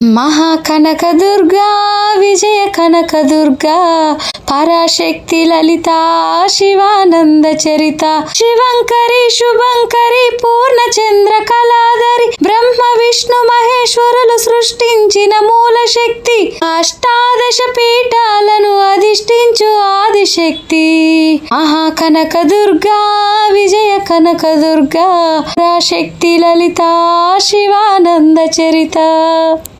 మహాకనకదుర్గా విజయ కనకదుర్గా పరాశక్తి లలిత శివానంద చరిత శివంకరి శుభంకరి పూర్ణ చంద్ర కళాధరి బ్రహ్మ విష్ణు మహేశ్వరులు సృష్టించిన మూల శక్తి అష్టాదశ పీఠాలను అధిష్ఠించు ఆదిశక్తి మహాకనక దుర్గా విజయ కనక దుర్గా పరాశక్తి లలిత శివానంద చరిత.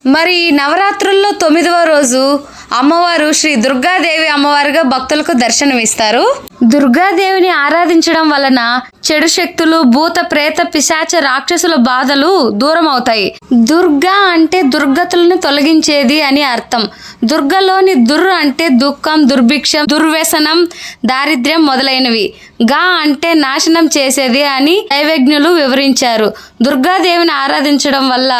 మరి నవరాత్రుల్లో తొమ్మిదవ రోజు అమ్మవారు శ్రీ దుర్గాదేవి అమ్మవారుగా భక్తులకు దర్శనమిస్తారు? దుర్గాదేవిని ఆరాధించడం వలన చెడు శక్తులు భూత ప్రేత పిశాచ రాక్షసుల బాధలు దూరం అవుతాయి దుర్గా అంటే దుర్గతులను తొలగించేది అని అర్థం. దుర్గలోని దుర్ అంటే దుఃఖం దుర్భిక్షం దుర్వ్యసనం దారిద్ర్యం మొదలైనవి. గా అంటే నాశనం చేసేది అని దైవజ్ఞులు వివరించారు. దుర్గాదేవిని ఆరాధించడం వల్ల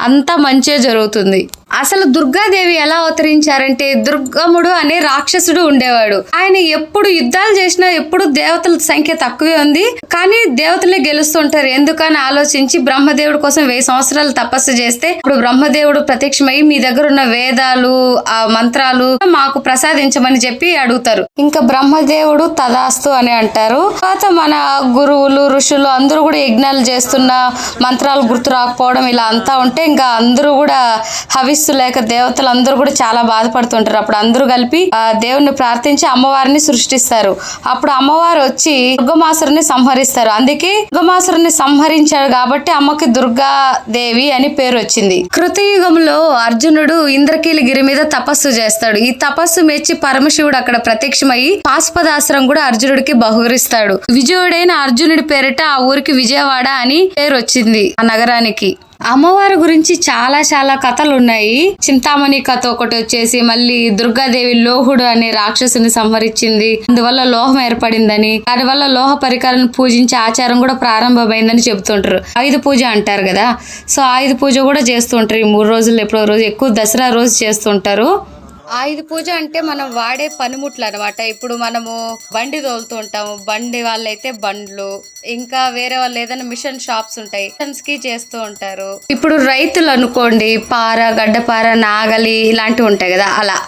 అంతా మంచే జరుగుతుంది. అసలు దుర్గాదేవి ఎలా అవతరించారంటే దుర్గముడు అనే రాక్షసుడు ఉండేవాడు. ఆయన ఎప్పుడు యుద్ధాలు చేసినా ఎప్పుడు దేవతల సంఖ్య తక్కువే ఉంది. కానీ దేవతలే గెలుస్తుంటారు. ఎందుకని ఆలోచించి బ్రహ్మదేవుడి కోసం వెయ్యి సంవత్సరాలు తపస్సు చేస్తే ఇప్పుడు బ్రహ్మదేవుడు ప్రత్యక్షమై మీ దగ్గర ఉన్న వేదాలు ఆ మంత్రాలు మాకు ప్రసాదించమని చెప్పి అడుగుతారు. ఇంకా బ్రహ్మదేవుడు తదాస్తు అని అంటారు. తర్వాత మన గురువులు ఋషులు అందరూ కూడా యజ్ఞాలు చేస్తున్న మంత్రాలు గుర్తు రాకపోవడం ఇలా అంతా ఉంటే ఇంకా అందరూ కూడా హవి లేక దేవతలు అందరూ కూడా చాలా బాధపడుతుంటారు. అప్పుడు అందరూ కలిపి ఆ దేవుణ్ణి ప్రార్థించి అమ్మవారిని సృష్టిస్తారు. అప్పుడు అమ్మవారు వచ్చి దుర్గమాసురుని సంహరిస్తారు. అందుకే దుర్గమాసురుని సంహరించాడు కాబట్టి అమ్మకి దుర్గా దేవి అని పేరు వచ్చింది. కృతయుగంలో అర్జునుడు ఇంద్రకీలగిరి మీద తపస్సు చేస్తాడు. ఈ తపస్సు మెచ్చి పరమశివుడు అక్కడ ప్రత్యక్షమై పాశుపదాశ్రం కూడా అర్జునుడికి బహుకరిస్తాడు. విజయుడైన అర్జునుడి పేరిట ఆ ఊరికి విజయవాడ అని పేరు వచ్చింది ఆ నగరానికి. అమ్మవారి గురించి చాలా చాలా కథలు ఉన్నాయి చింతామణి కథ ఒకటి వచ్చేసి మళ్ళీ దుర్గాదేవి లోహుడు అనే రాక్షసుని సంహరించింది. అందువల్ల లోహం ఏర్పడిందని దానివల్ల లోహ పరికరాలను పూజించే ఆచారం కూడా ప్రారంభమైందని చెబుతుంటారు. ఆయుధ పూజ అంటారు కదా. సో ఆయుధ పూజ కూడా చేస్తుంటారు ఈ మూడు రోజులు ఎప్పుడో రోజు ఎక్కువ దసరా రోజు చేస్తుంటారు ఆయుధ పూజ అంటే మనం వాడే పనిముట్లు అనమాట ఇప్పుడు మనము బండి తోలుతూ ఉంటాము బండి వాళ్ళైతే బండ్లు ఇంకా వేరే వాళ్ళు ఏదైనా మిషన్ షాప్స్ ఉంటాయి మిషన్స్కి చేస్తూ ఉంటారు. ఇప్పుడు రైతులు అనుకోండి పార గడ్డపార నాగలి ఇలాంటివి ఉంటాయి కదా అలా.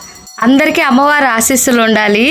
అందరికీ అమ్మవారి ఆశీస్సులు ఉండాలి.